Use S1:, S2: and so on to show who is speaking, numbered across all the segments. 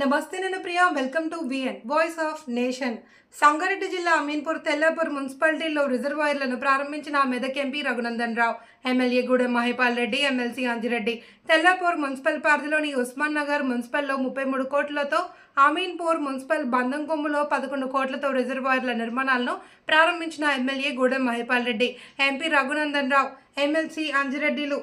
S1: నమస్తే నేను Priya. Welcome to VN voice of nation Sangareddy జిల్లా అమీన్పూర్ తెల్లాపూర్ మున్సిపాలిటీలో రిజర్వాయర్లను ప్రారంభించిన Medak MP Raghunandan Rao MLA Gudem Mahipal Reddy MLC Anjireddy Tellapur municipal పరిధిలోని ఉస్మాన్ నగర్ మున్సిపల్లో ముప్పై మూడు కోట్లతో అమీన్పూర్ మున్సిపల్ బంధం కొమ్ములో పదకొండు కోట్లతో రిజర్వాయర్ల నిర్మాణాలను ప్రారంభించిన MLA Gudem Mahipal Reddy. MP Raghunandan Rao MLC అంజిరెడ్డిలు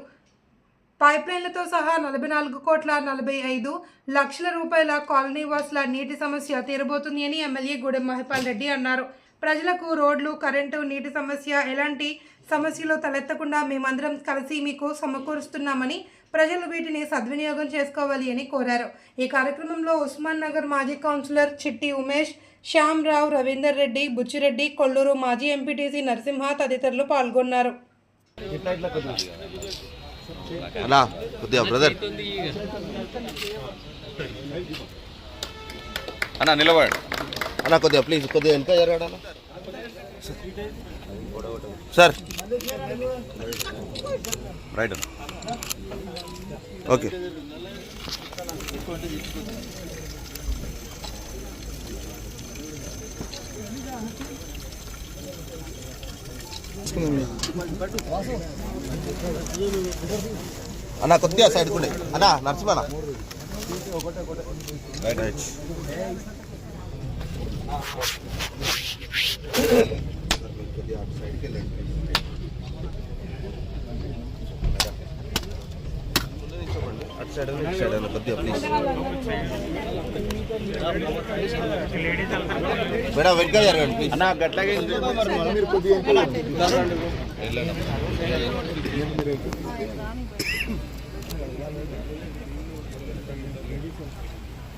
S1: పైప్లైన్లతో సహా నలభై నాలుగు కోట్ల నలభై ఐదు లక్షల రూపాయల కాలనీ వాసుల నీటి సమస్య తీరబోతుంది అని ఎమ్మెల్యే గూడెం మహిపాల్ రెడ్డి అన్నారు. ప్రజలకు రోడ్లు కరెంటు నీటి సమస్య ఎలాంటి సమస్యలు తలెత్తకుండా మేమందరం కలిసి మీకు సమకూరుస్తున్నామని ప్రజలు వీటిని సద్వినియోగం చేసుకోవాలి అని కోరారు. ఈ కార్యక్రమంలో ఉస్మాన్ నగర్ మాజీ కౌన్సిలర్ చిట్టి ఉమేష్ శ్యామ్ రావు రవీందర్ రెడ్డి బుచ్చిరెడ్డి కొల్లూరు మాజీ ఎంపీటీసీ నరసింహ తదితరులు పాల్గొన్నారు.
S2: అలా కొద్దిగా బ్రదర్
S3: అన్న నిలబడు
S2: అన్నా కొద్దిగా ప్లీజ్ కొద్దిగా వెనక జరగడా సార్
S3: రైట్
S2: ఓకే అన్నా కొద్దిగా సైడ్ కూడా అన్న నరసింహనా? అటు సైడ్ అటు సైడ్ అన్న కొద్దిగా ప్లీజ్ మేడం వెనక జరగండి
S3: అన్న గట్లాగే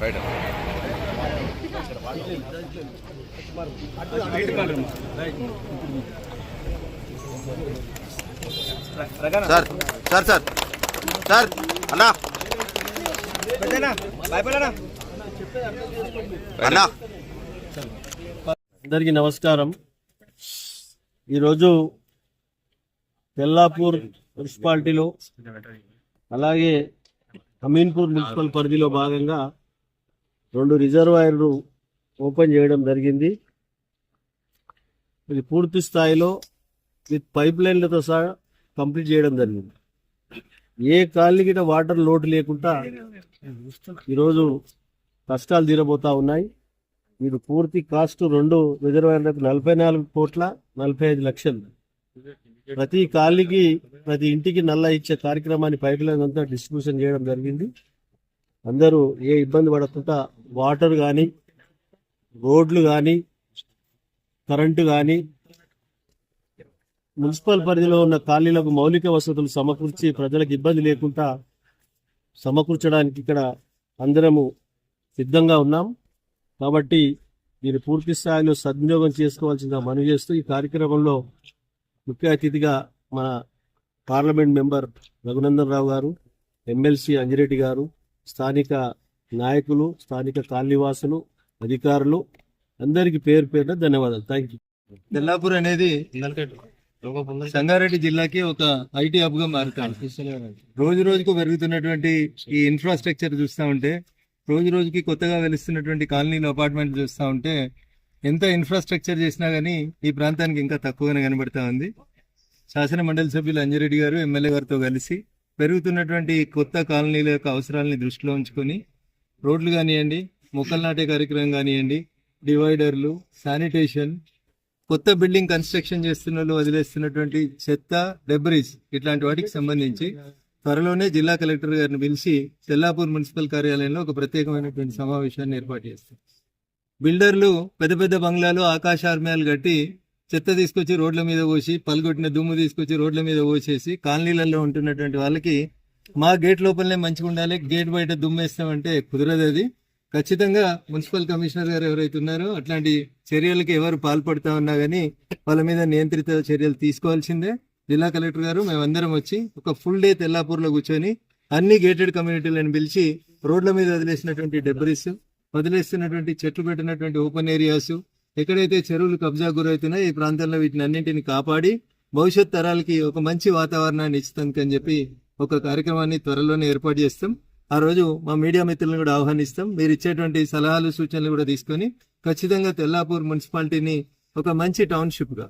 S3: right
S2: sir sir sir. Sir అన్నా. అన్నా
S4: అందరికీ నమస్కారం. ఈరోజు తెల్లాపూర్ మున్సిపాలిటీలో అలాగే అమీన్పూర్ మున్సిపల్ పరిధిలో భాగంగా రెండు రిజర్వాయర్లు ఓపెన్ చేయడం జరిగింది. ఇది పూర్తి స్థాయిలో విత్ పైప్ లైన్లతో సహా కంప్లీట్ చేయడం జరిగింది. ఏ కాలనీ వాటర్ లోటు లేకుండా ఈరోజు కష్టాలు తీరబోతా ఉన్నాయి. వీడు పూర్తి కాస్ట్ రెండు రిజర్వాయర్లకు నలభై నాలుగు కోట్ల నలభై ఐదు లక్షలు. ప్రతి కాలనీకి ప్రతి ఇంటికి నల్ల ఇచ్చే కార్యక్రమాన్ని పైప్ లైన్ అంతా డిస్ట్రిబ్యూషన్ చేయడం జరిగింది. అందరూ ఏ ఇబ్బంది పడకుండా వాటర్ కానీ రోడ్లు కానీ కరెంటు కానీ మున్సిపల్ పరిధిలో ఉన్న ఖాళీలకు మౌలిక వసతులు సమకూర్చి ప్రజలకు ఇబ్బంది లేకుండా సమకూర్చడానికి ఇక్కడ అందరము సిద్ధంగా ఉన్నాం. కాబట్టి దీన్ని పూర్తి స్థాయిలో సద్వినియోగం చేసుకోవాల్సిందిగా మనవి చేస్తూ ఈ కార్యక్రమంలో ముఖ్య అతిథిగా మన పార్లమెంట్ మెంబర్ రఘునందన్ రావు గారు ఎమ్మెల్సీ అంజిరెడ్డి గారు స్థానిక నాయకులు స్థానిక కాలనీవాసులు అధికారులు అందరికీ పేరు పేరున ధన్యవాదాలు. Thank you.
S5: తెల్లాపూర్ అనేది సంగారెడ్డి జిల్లాకి ఒక ఐటీ హబ్గా మారుతాడు రోజు రోజుకు పెరుగుతున్నటువంటి ఈ ఇన్ఫ్రాస్ట్రక్చర్ చూస్తా ఉంటే రోజు రోజుకి కొత్తగా వెలుస్తున్నటువంటి కాలనీలు అపార్ట్మెంట్ చూస్తూ ఉంటే ఎంత ఇన్ఫ్రాస్ట్రక్చర్ చేసినా కానీ ఈ ప్రాంతానికి ఇంకా తక్కువగానే కనబడతా ఉంది. శాసన మండలి సభ్యులు అంజరెడ్డి గారు ఎమ్మెల్యే గారితో కలిసి పెరుగుతున్నటువంటి కొత్త కాలనీల యొక్క అవసరాలని దృష్టిలో ఉంచుకొని రోడ్లు కానివ్వండి మొక్కలు నాటే కార్యక్రమం కానివ్వండి డివైడర్లు శానిటేషన్ కొత్త బిల్డింగ్ కన్స్ట్రక్షన్ చేస్తున్న వదిలేస్తున్నటువంటి చెత్త డెబ్రీస్ ఇట్లాంటి వాటికి సంబంధించి త్వరలోనే జిల్లా కలెక్టర్ గారిని పిలిచి తెల్లాపూర్ మున్సిపల్ కార్యాలయంలో ఒక ప్రత్యేకమైనటువంటి సమావేశాన్ని ఏర్పాటు చేస్తారు బిల్డర్లు పెద్ద పెద్ద బంగ్లాలు ఆకాశార్మ్యాలు కట్టి చెత్త తీసుకొచ్చి రోడ్ల మీద పోసి పలుగొట్టిన దుమ్ము తీసుకొచ్చి రోడ్ల మీద పోసేసి కాలనీలలో ఉంటున్నటువంటి వాళ్ళకి మా గేట్ లోపలనే మంచిగా ఉండాలి. గేట్ బయట దుమ్మేస్తామంటే కుదరదు అది. ఖచ్చితంగా మున్సిపల్ కమిషనర్ గారు ఎవరైతే ఉన్నారో అట్లాంటి చర్యలకు ఎవరు పాల్పడతా ఉన్నా కానీ వాళ్ళ మీద నియంత్రిత చర్యలు తీసుకోవాల్సిందే. జిల్లా కలెక్టర్ గారు మేమందరం వచ్చి ఒక ఫుల్ డే తెల్లాపూర్లో కూర్చొని అన్ని గేటెడ్ కమ్యూనిటీలను పిలిచి రోడ్ల మీద వదిలేసినటువంటి డెబ్బరీస్ వదిలేస్తున్నటువంటి చెట్లు పెట్టినటువంటి ఓపెన్ ఏరియాస్ ఎక్కడైతే చెరువులు కబ్జా గురవుతున్నాయో ఈ ప్రాంతంలో వీటిని అన్నింటిని కాపాడి భవిష్యత్ తరాలకి ఒక మంచి వాతావరణాన్ని ఇస్తానికి అని చెప్పి ఒక కార్యక్రమాన్ని త్వరలోనే ఏర్పాటు చేస్తాం. ఆ రోజు మా మీడియా మిత్రులను కూడా ఆహ్వానిస్తాం. మీరు ఇచ్చేటువంటి సలహాలు సూచనలు కూడా తీసుకొని ఖచ్చితంగా తెల్లాపూర్ మున్సిపాలిటీని ఒక మంచి టౌన్షిప్గా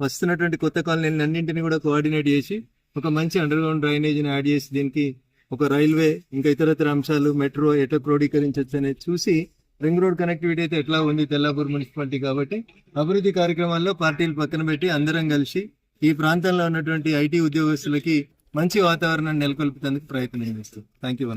S5: వస్తున్నటువంటి కొత్త కాలనీలను అన్నింటినీ కూడా కోఆర్డినేట్ చేసి ఒక మంచి అండర్ గ్రౌండ్ డ్రైనేజీని యాడ్ చేసి దీనికి ఒక రైల్వే ఇంకా ఇతరత్ర అంశాలు మెట్రో ఎట్లా క్రోడీకరించవచ్చు అనేది చూసి రింగ్ రోడ్ కనెక్టివిటీ అయితే ఎట్లా ఉంది తెల్లాపూర్ మున్సిపాలిటీ కాబట్టి అభివృద్ధి కార్యక్రమాల్లో పార్టీలు పక్కన పెట్టి అందరం కలిసి ఈ ప్రాంతంలో ఉన్నటువంటి ఐటీ ఉద్యోగస్తులకి మంచి వాతావరణాన్ని నెలకొల్పేందుకు ప్రయత్నం చేస్తాం. Thank you